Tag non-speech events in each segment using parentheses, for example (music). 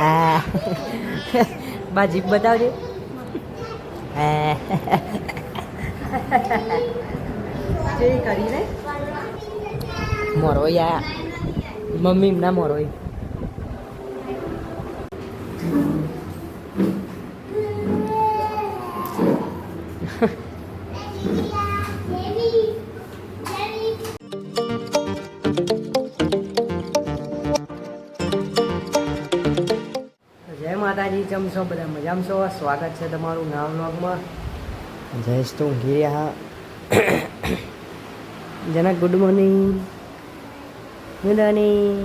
આ બા જીભ બતાવજે આ. કેવી આ મમ્મી ના મોરોઈ જય માતાજી ચમશો બધા મજામાં છો? સ્વાગત છે તમારું નામ વ્લોગમાં. જયેશ તો ઊંઘી રહ્યા Janak good morning good morning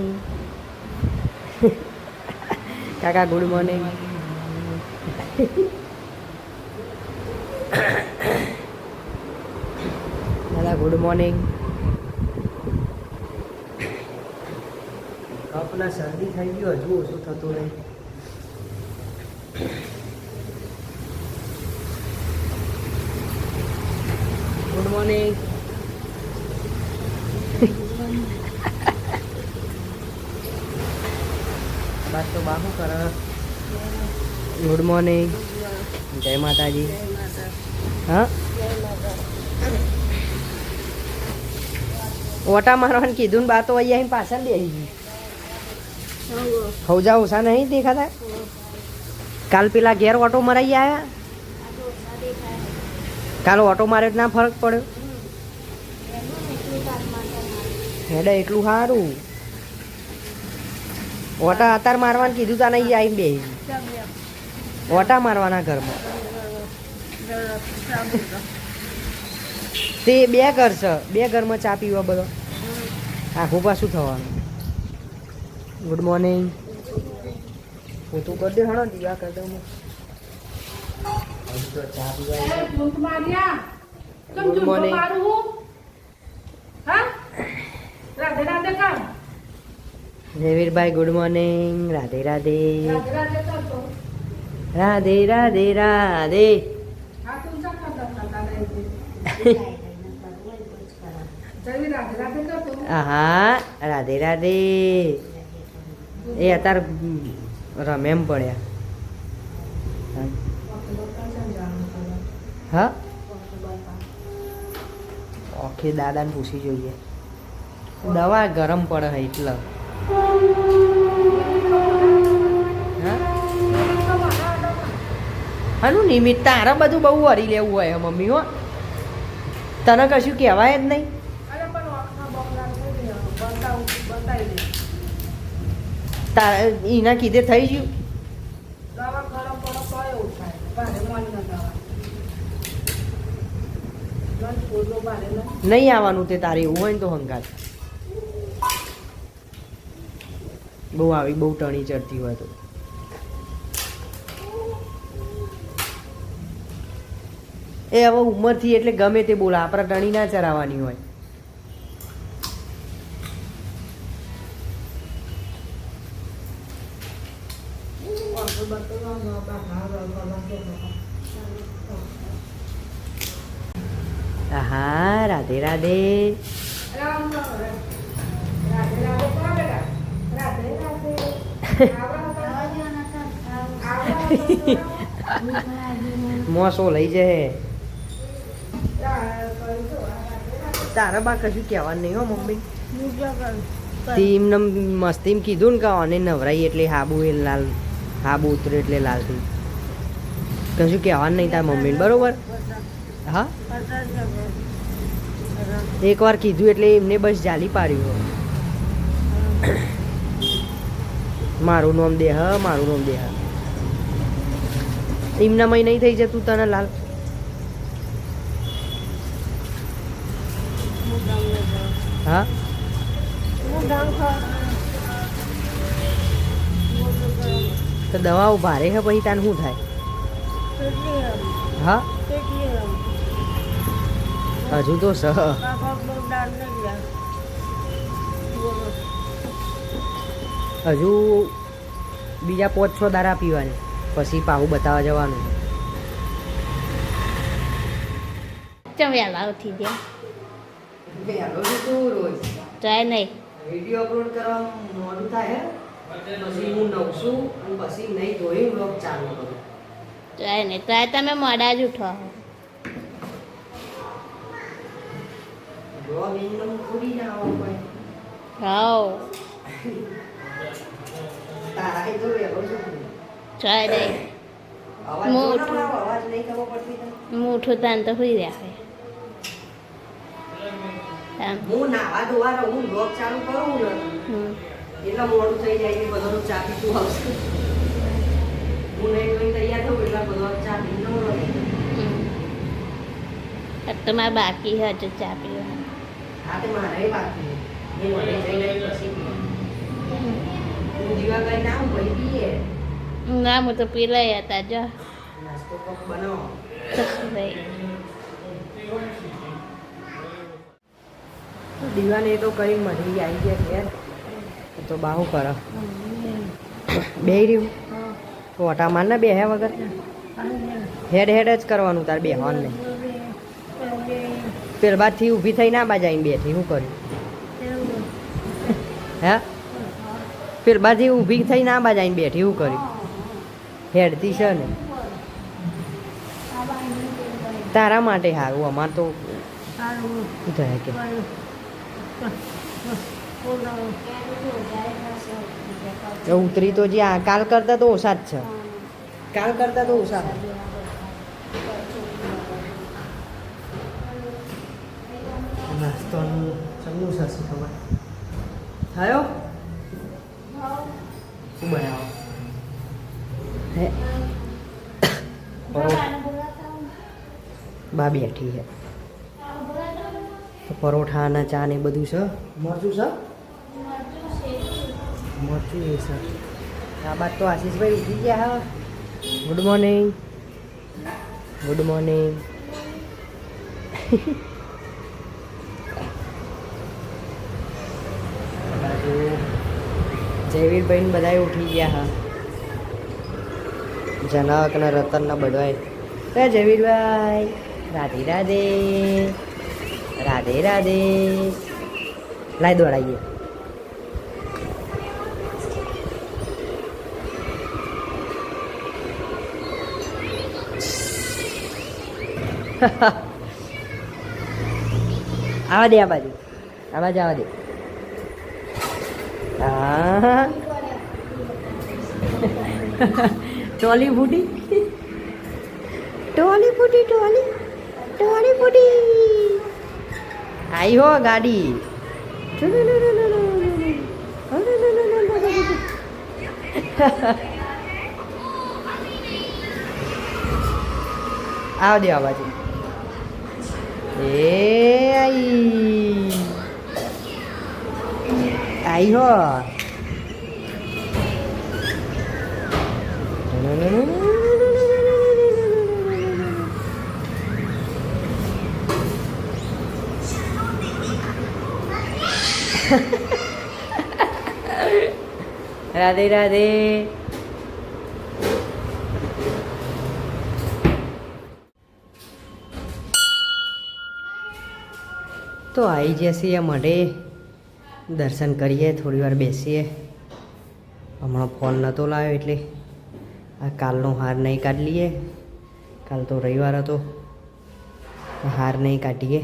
કાકા ગુડ મોર્નિંગ દાદા ગુડ મોર્નિંગ કપના શરદી થઈ ગયો હજુ ઓછું થતું નહીં. મોર્નિંગ બસ તો બાહુ કર ગુડ મોર્નિંગ જય માતાજી. હા? ઓટા મારવાનું કીધું ને બા તો અહીંયા પાછળ બેસી ગઈ. હવજા ઓછા નહીં દેખાતા? કાલ પેલા ઘેર ઓટો મરાઈ આયા કાલ ઓટો મારે ના ફરક પડ્યો હેડે, એટલું સારું ઓટા અતાર મારવાનું કીધું તા નહીં આવીને બે ઓટા મારવાના ઘરમાં. તે બે ઘર છે. બે ઘરમાં ચા પીવા બધો. આખું પાછું થવાનું. ગુડ મોર્નિંગ હું તું કરી દે હણો દીવા કરી દઉં હું. Morning. Jayvirbhai good morning Radhe Radhe. Radhe Radhe Radhe હા રાધે રાધે એ અત્યારે રમે પડ્યા. હા? ઓકે દાદાને પૂછી જોઈએ. દવા ગરમ પડે હે એટલે. હા? હાનું નિમિત્ત તારે બધું બહુ વરી લેવું હોય મમ્મી હો. તને કશું કહેવાય જ નહીં. તારે એના કીધે થઈ ગયું? નહીં આવવાનું તે તારે એવું હોય ને તો હંગાત. બહુ આવી, બહુ ટણી ચડતી હોય તો. એ હવે ઉંમરથી એટલે ગમે તે બોલા, આપણે ટણી ના ચરાવવાની હોય. રાધે મોસો લઈ જાય તારા બા કશું કહેવાનું નહીં હો, મમ્મી? તીમને મસ્તીમ કીધું ને કે અને નવરાઈ એટલે હાબુ એ લાલ, હાબુ ઉતરે એટલે લાલ થઈ. કશું કહેવાનું નહીં તારા મમ્મીને, બરોબર? હા? એકવાર કીધું એટલે એમને બસ જાલી પાડ્યું મારું નામ દેહ, મારું નામ દેહ. એમના મય નહીં થઈ જતું તને લાલ. હા? તો દવાઓ ભારે હે પછી તાન શું થાય? હા? હજુ તો સહ હજુ બીજા પાંચ છ દારા પીવાની. પછી પાહુ બતાવવા જવાનું. વહેલા ઉઠી ગયા? ટ્રાય નહીં. વીડિયો અપલોડ કરવા મોડું થાય પછી હું નવશું અને પછી નહીં ધોઈ બ્લોગ ચાલુ કરું. ટ્રાય નહીં. ટ્રાય તમે મોડા જ ઉઠો બ્લોગ એકદમ ખુલી ના આવો કોઈ હાવ તારા એ તો વહેલો જ ઉઠું. હું નાવા ધોવા હું બ્લોગ ચાલુ કરું ને એટલા મોડું થઈ જાય કે ચા પીતું આવશે. હું નહીં તૈયાર થઉં એટલા બધા ચા પીને નવરો થઈ જાઉં. હમ. આ તો મારે બાકી હજુ ચા પીવા હા તે મારે બાકી એ મને જઈને પછી જીવા કઈ ના હું ભાઈ પીએ. ના હું તો પી લઈ હતા જો. નાસ્તો કોક બનાવો (laughs) દીવાને તો કઈ મળી આવી ગયા ઘેર તો બાહુ કર. બે રહ્યું? ઓટા માર ને બેહ્યા વગર? હેડ હેડ જ કરવાનું તાર બેહવાનું. નહીં પેલ બાદથી ઊભી થઈ ના બાજાઈને બેઠી શું કર્યું હે? પેલ બાદથી ઊભી થઈ ના બાજાઈને બેઠી શું કર્યું હેડતી છે ને. તારા માટે સારું અમાર તો થાય કે. ઉતરી તો જે આ કાલ કરતા તો ઓછા જ છે. કાલ કરતા તો ઓછા. નાસ્તોનું સમજવું થશે તમારે થયો શું બનાવો હે બા બેઠી છે તો પરોઠા અને ચા ને બધું છે? મરચું છે? મરચું એ સર. આ બાદ તો આશીષભાઈ ઉઠી ગયા હા. ગુડ મોર્નિંગ ગુડ મોર્નિંગ બાજુ જયવીરભાઈ ને બધા ઉઠી ગયા, હા. જનક ને રતન ને બધાય એ જયવીરભાઈ, રાધે રાધે રાધે રાધે. લાઈ દોડાઈએ. (laughs) આવા દે આ બાજુ આ બાજુ આવા દે. હા ટોલી ફૂટી ટોલી ફૂટી ટોલી ટોલી ફૂટી આઈ હો ગાડી આવ દે આ બાજુ એ આઈ આઈ હો રાધે રાધે તો આવી જશે મળે દર્શન કરીએ થોડી વાર બેસીએ. હમણાં ફોન નહોતો લાવ્યો એટલે આ કાલનો હાર નહીં કાઢી લઈએ કાલ તો રવિવાર હતો. હાર નહીં કાઢીએ.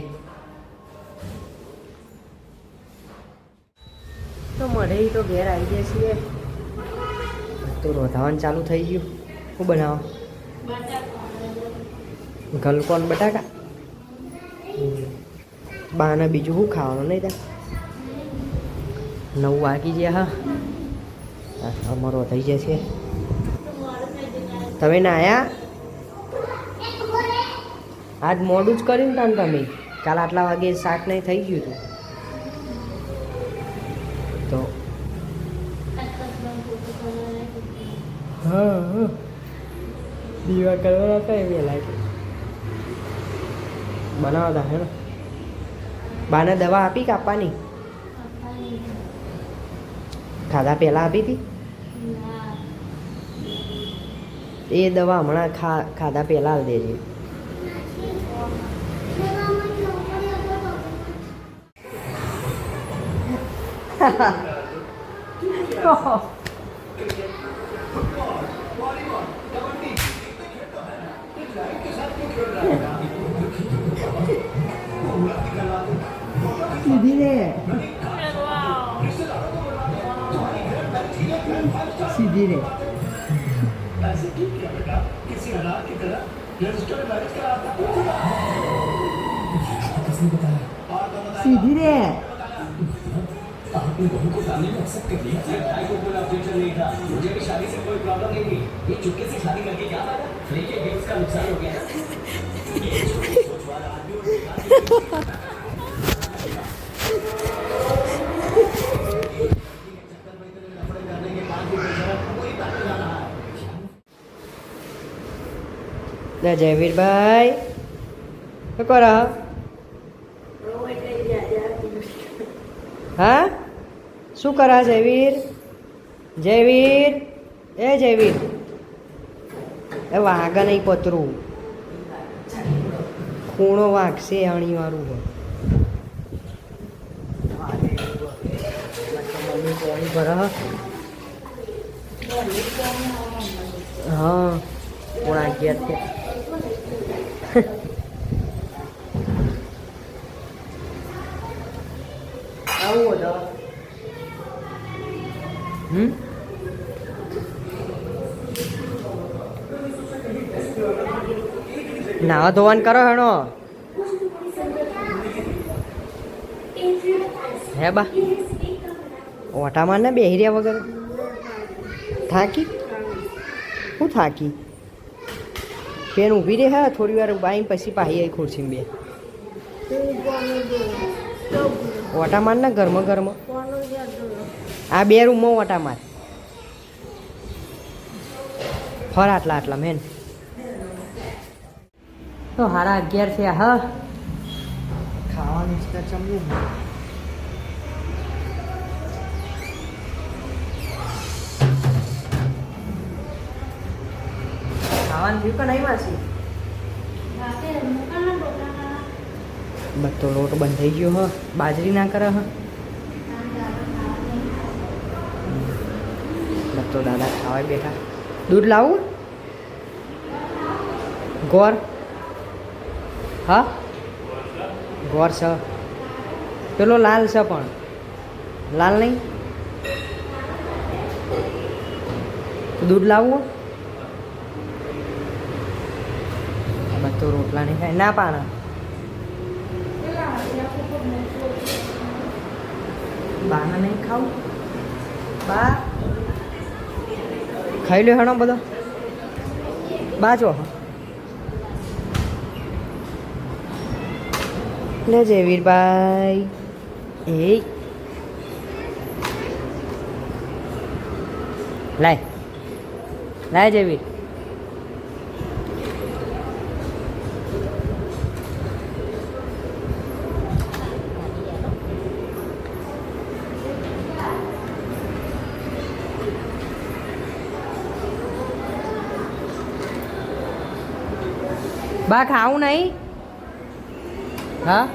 તો મળે તો ઘેર આવી ગયા છીએ. તો રોધાવાનું ચાલુ થઈ ગયું. શું બનાવો? ગલકોન બટાકા. બાને બીજું શું ખાવાનું નહીં ત્યાં નવ વાગી ગયા, હા. અમારો થઈ જશે. તમે ના આવ્યા આજ મોડું જ કર્યું ને તમે. કાલ આટલા વાગે શાક નહીં થઈ ગયું હતું. તો હા દીવા કરવાના હતા એ લાગે બનાવતા હે ને બાને દવા આપી કાપવાની ખાધા પહેલાં આપી હતી એ દવા હમણાં ખા ખાધા પહેલાં હાલ દેજે સીધી રે સીધી રે સીધી (laughs) રે. લે જયવીરભાઈ. શું કરો? હા? શું કરા જયવીર? જયવીર? એ જયવીર. એ વાઘ નહીં પતરું. ખૂણો વાગશે અણીવાળું હોય. હા. કોણ થયા આવું (laughs) હમ નાવા ધોવાનું કરો હેણો. હે બા. ઓટામાં ને બેહી રહ્યા વગર. થાકી? હું થાકી? પેન ઊભી રહે, હા? થોડી વાર બાઈ પછી પાહી આવી ખુરશી બે. ઓટા માર ને ઘરમાં ઘરમાં? આ બે રૂમમાં ઓટા માર ફર આટલા આટલા મેન. તો હારા અગિયાર થયા, હા? ખાવાનું જ ખાવાનું થયું કે નહીં માસી? બધો લોટ બંધ થઈ ગયો હ. બાજરી ના કરે હ. બધો દાદા ખાવા બેઠા. દૂધ લાવું? ગોર? હા? ગોર છે. પેલો લાલ છે પણ. લાલ નહીં? દૂધ લાવવું બધો રોટલા નહીં ખાય ના પાણા બાના નહીં ખાવ? બા. ખાઈ લ્યો હેણો બધો. બાજો લે લે જયવીરભાઈ એ. લાય. લાય જયવીર બા ખાવું નહીં? હા?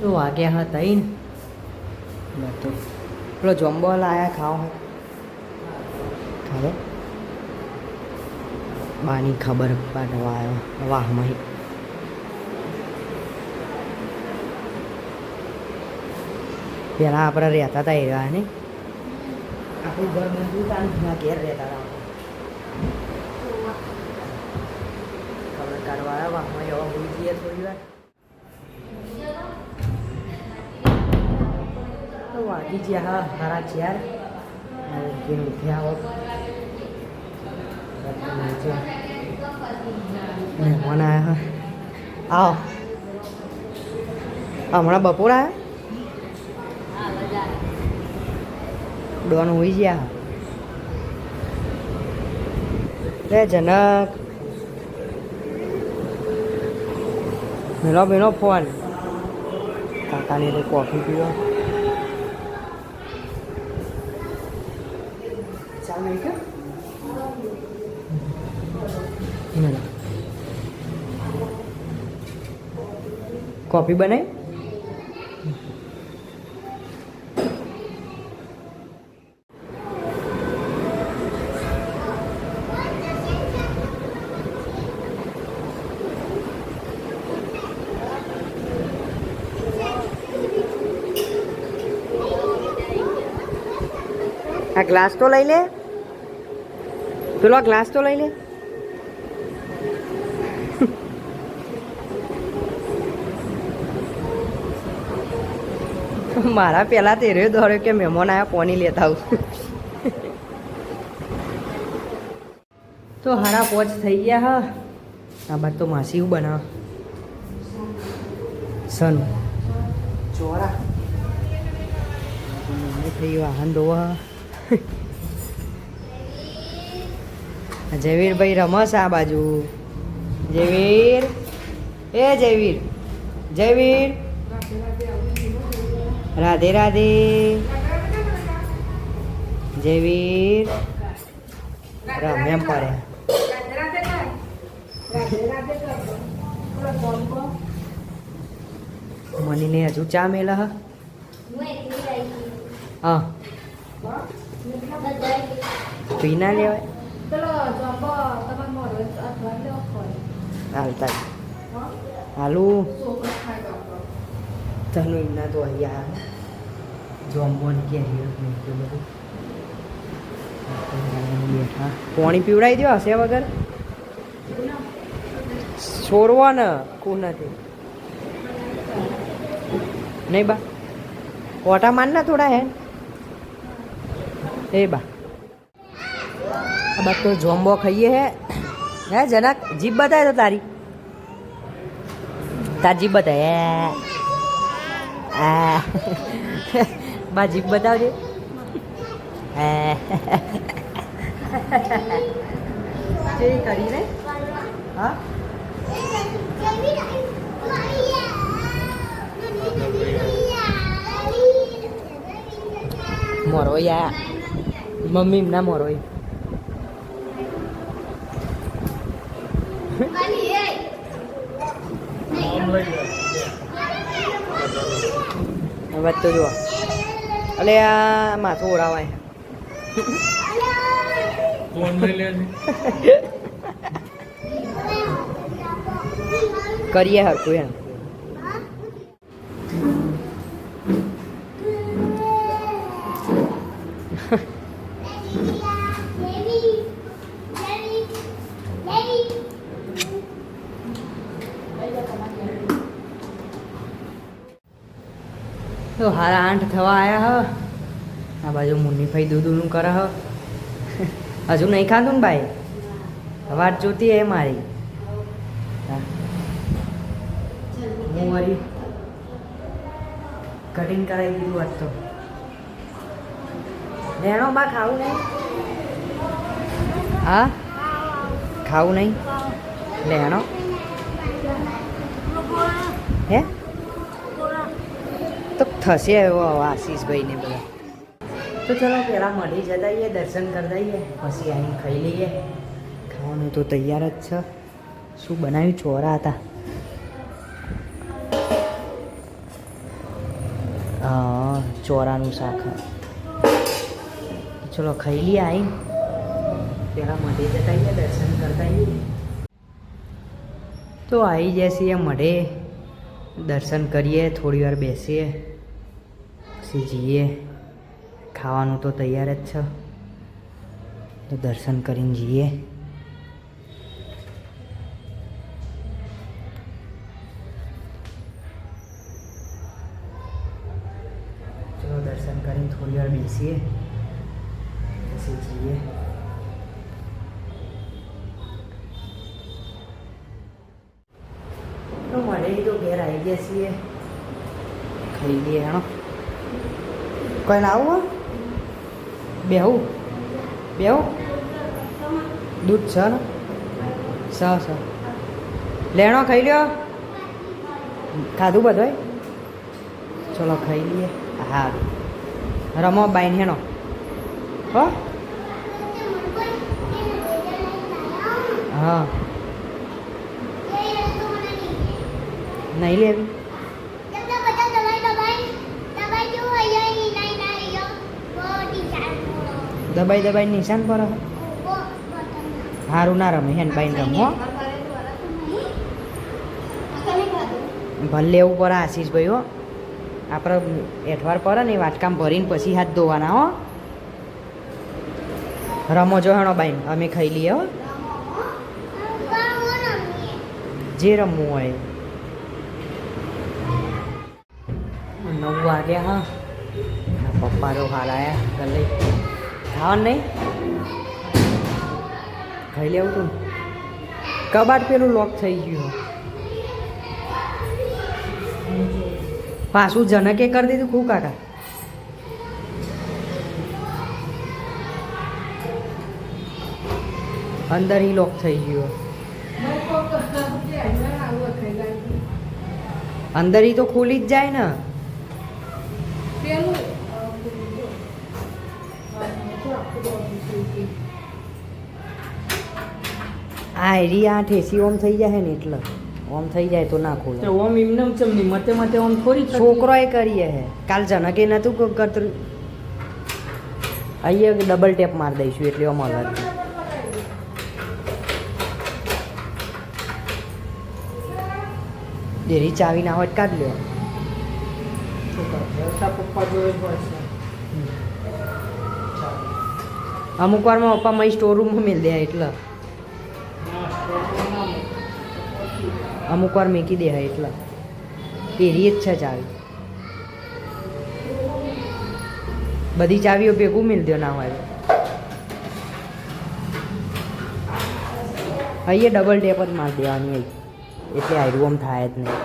તો વાગ્યા હા તઈ ને તો પેલો જોમ્બો લાયા ખાઓ ખાવે? બાની ખબર પાડવા આવ્યો. વાહ મહી. પેલા આપણે રહેતા હતા એ રહ્યા ને? આપણું ઘર બંધું ઘેર રહેતા હતા ખબર કાઢવા આવ્યા વાહમાં એવા હોઈ જઈએ થોડી વાર તો વાગી ગયા હા સારા ચાર કે ઉઠ્યા હો મહેમાન આવ્યા હા આવો હમણાં બપોર આવ્યા ડોન હોઈ ગયા રે જનક મેલો મેલો ફોન કાકાની તો કોફી પીવો કોફી બનાવી આ ગ્લાસ તો લઈ લે. પેલો ગ્લાસ તો લઈ લે. મારા પેલા તેરે દોડ્યો કે મહેમાન આવ્યા પોની લેતા આવું તો હારા પોચ થઈ ગયા હા. આ બાદ તો માસી હું બનાવ. સન. ચોરા. થઈ વાહન ધોવા જયવીરભાઈ રમસ આ બાજુ. જયવીર. એ જયવીર. જયવીર. રાધે રાધે. જયવીર. રમ્યા પડ્યા મનીને હજુ ચા મેલા હ? હા. પી ના લેવાય હાલતા હાલુ તનું એમના તો અહીંયા જોમ્બોન કે બેઠા પાણી પીવડાવી દો હશે વગર છોડવા ને કુ નથી નહીં બા કોટા માન ના થોડા હે એ બા. બા તો જોમ્બો ખાઈએ હે. હે જનક જીભ બતાય તો તારી. તાર જીભ બતાય બા જીભ બતાવજે. કેવી કરી હા? મોરો યા. મમ્મી ના મોરો હવે તો જુઓ. અલે આ માથું ઓળાવાય કરીએ હરકું એમ. તો હારા આઠ થવા આવ્યા હ. આ બાજુ મુન્નીભાઈ દૂધનું કરે હ. હજુ નહીં ખાધું ને ભાઈ વાત જોતી એ મારી. હા. વળી કટિંગ કરાવી દીધું વાત તો. લેણો બા, ખાવું નહીં? હા? ખાવું નહીં? લેણો હે તો થશે એવો આશીષભાઈ ને બધા. તો ચલો પહેલાં મળી જતા આવીએ દર્શન કરતા આવીએ પછી આવીને ખાઈ લઈએ. ખાવાનું તો તૈયાર જ છે. શું બનાવ્યું? ચોરા હતા. હા, ચોરાનું શાક. ચલો ખાઈ લઈએ આવીને પહેલાં મઢે જતા આવીએ દર્શન કરતા આવીએ તો આવી જશે મઢે દર્શન કરીએ, થોડી વાર બેસીએ. પછી જઈએ. ખાવાનું તો તૈયાર જ છે. તો દર્શન કરીને જઈએ. ચલો દર્શન કરીને થોડી વાર બેસીએ. પછી જઈએ. તો મળે તો ઘેર આવી ગયા છીએ. ખાઈ લઈએ, હેણો. કોઈ લાવું હો બેહું બેહું દૂધ છે ને સ સ લેણો ખાઈ લ્યો ખાધું બધોય ચલો ખાઈ લઈએ હા રમો બાઈન હેનો હો હા નહીં લેવી દબાઈ દબાઈ નિશાન પર. હારું ના રમે હેન બાઈન રમો ભલે એવું પડે આશીષભાઈ હો. આપણે એઠવાર પર ને વાટકામ ભરીને પછી હાથ ધોવાના, હો. રમો જો હેણો બાઈન અમે ખાઈ લઈએ, હો. જે રમવું હોય. નવ વાગ્યા હા. પપ્પા તો હાલ આવ્યા ગલે ખાવાનું નહીં? ખાઈ લેવું તું. કબાટ પેલું લોક થઈ ગયું. પાછું જનકે કરી દીધું ખૂબ કાકા. અંદર ઈ લોક થઈ ગયો. અંદર ઈ તો ખુલી જ જાય ને. આ એરી આ ઠેસી ઓમ થઈ જાય ને એટલે. ઓમ થઈ જાય તો ના ખોલે ઓમ એમને ચમની મતે મતે ઓમ થોડી છોકરો છોકરોએ કરીએ હે. કાલ જનકે નતું કરતું અહીંયા ડબલ ટેપ મારી દઈશું એટલે ઓમ અલગ ડેરી ચાવી ના હોય કાઢ લ્યો પપ્પા જોડે હોય છે. અમુક વારમાં પપ્પા મય સ્ટોર રૂમમાં મેળ દે એટલે. અમુક વાર મેકી દે એટલે. પહેરી જ છે ચાવી. બધી ચાવીઓ ભેગું મેળ દો ના હોય અહીંયા ડબલ ટેપ જ મારી દેવાની હોય. એટલે આયરું આમ થાય જ નહીં.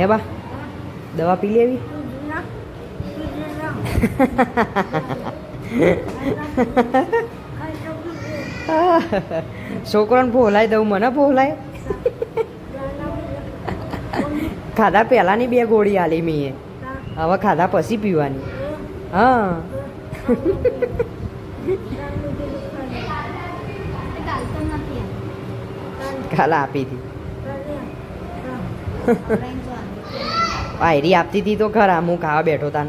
હે બા દવા પી લેવી? (laughs) છોકરાને ભોલાય દઉં મને ભોલાય. (laughs) ખાધા પહેલાંની બે ગોળી આલી મીએ હવે ખાધા પછી પીવાની. હા. (laughs) કાલ આપી હતી. આયરી આપતી હતી તો ખરા હું ખાવા બેઠો તાન.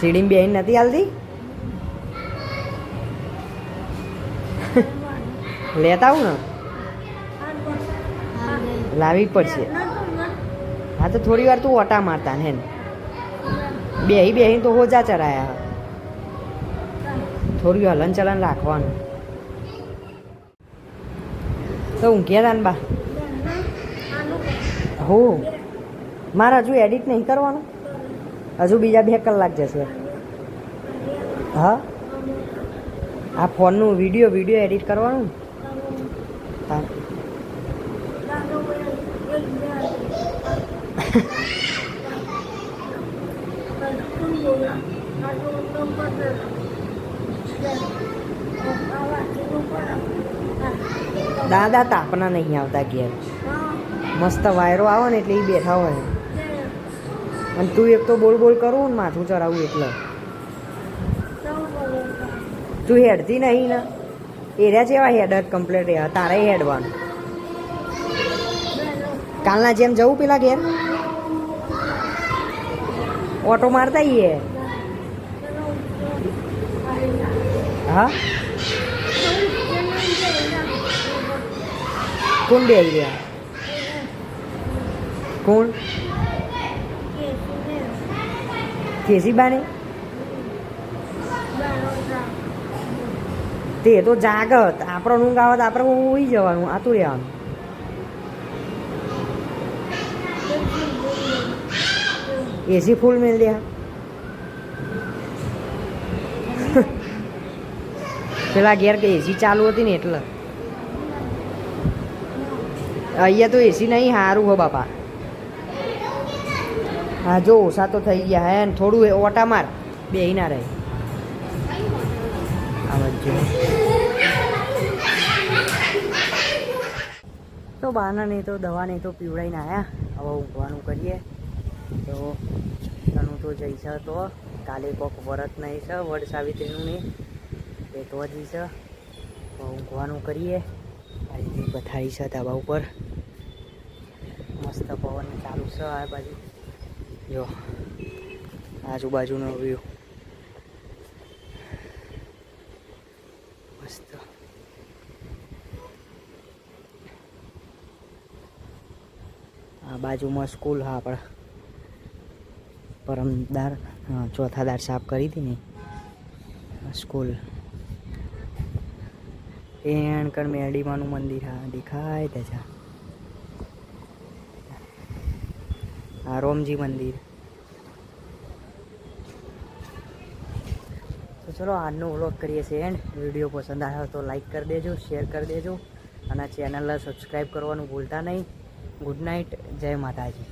સીડીમાં બેન નથી હાલતી? (laughs) લેતા આવું ને? લાવવી પડશે. હા તો થોડી વાર તું ઓટા મારતા ને બેહી બેહી તો હોજા ચરાયા. થોડી હલન ચલન રાખવાનું. તો ઊંઘ્યા તાન બા? હો. મારે હજુ એડિટ નહીં કરવાનું? હજુ બીજા બે કલાક જશે. હા? આ ફોનનું વીડિયો વીડિયો એડિટ કરવાનું? હા. દાદા તાપના નહીં આવતા ઘેર. મસ્ત વાયરો આવે ને એટલે એ બેઠા હોય. અને તું એક તો બોલ બોલ કરું ને માથું ચડાવું એટલે. તું હેડતી નહીં ને. એર્યા જેવા હેડર કમ્પ્લીટ રહ્યા. તારે હેડવાનું. કાલના જેમ જવું પેલા ઘેર? ઓટો મારતા ઈએ હા? કોણ બે રહ્યા? કોણ? કેસીબાને તે તો જાગત, આપણો ઊંઘ આવત આપણે ઉઈ જવાનું આતું રહેવાનું એસી ફૂલ મેલ દે. પેલા ઘેર કે એસી ચાલુ હતી ને એટલે. અહીંયા તો એસી નહીં સારું હો બાપા. હા, જો ઓછા તો થઈ ગયા હે ને થોડું એ ઓટા માર. બે ના રહે. તો બાના નહીં તો દવા નહીં તો પીવડાઈને આવ્યા હવે ઊંઘવાનું કરીએ. તો તનું તો જઈશ તો, કાલે કોક વરત નહીં છે, વડ સાવિત્રીનું નહીં. એ તો જઈશ ઊંઘવાનું કરીએ. આ રીતની પથારી છે ધાબા ઉપર. મસ્ત પવન ચાલુ છે આ બાજુ. જો આજુબાજુનો વ્યૂ મસ્ત. આ બાજુમાં સ્કૂલ હા આપણે પરમદાર હા, ચોથા દાર સાફ કરી હતી ને સ્કૂલ એણ કણ મેરડીમાનું મંદિર હા દેખાય ત્યાં આ રોમજી મંદિર. તો ચલો આજનો વ્લોગ કરીએ છીએ એન્ડ વીડિયો પસંદ આવ્યો તો લાઈક કરી દેજો શેર કરી દેજો. અને ચેનલને સબસ્ક્રાઈબ કરવાનું ભૂલતા નહીં. ગુડ નાઇટ જય માતાજી.